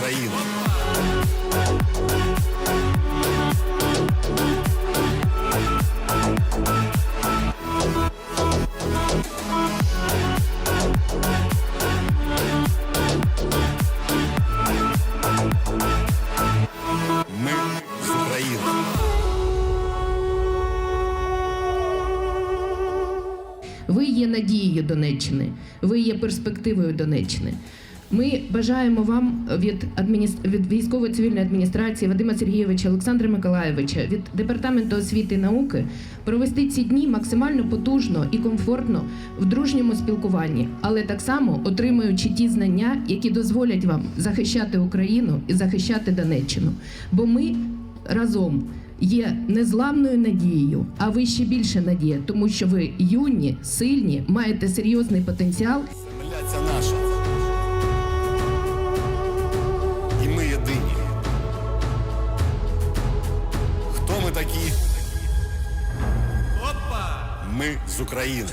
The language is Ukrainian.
України. Ви є надією Донеччини, ви є перспективою Донеччини. Ми бажаємо вам від, адмініс... від військово-цивільної адміністрації Вадима Сергійовича, Олександра Миколаєвича, від департаменту освіти і науки провести ці дні максимально потужно і комфортно в дружньому спілкуванні, але так само отримуючи ті знання, які дозволять вам захищати Україну і захищати Донеччину. Бо ми разом є незламною надією, а ви ще більше надія, тому що ви юні, сильні, маєте серйозний потенціал. Ми з України.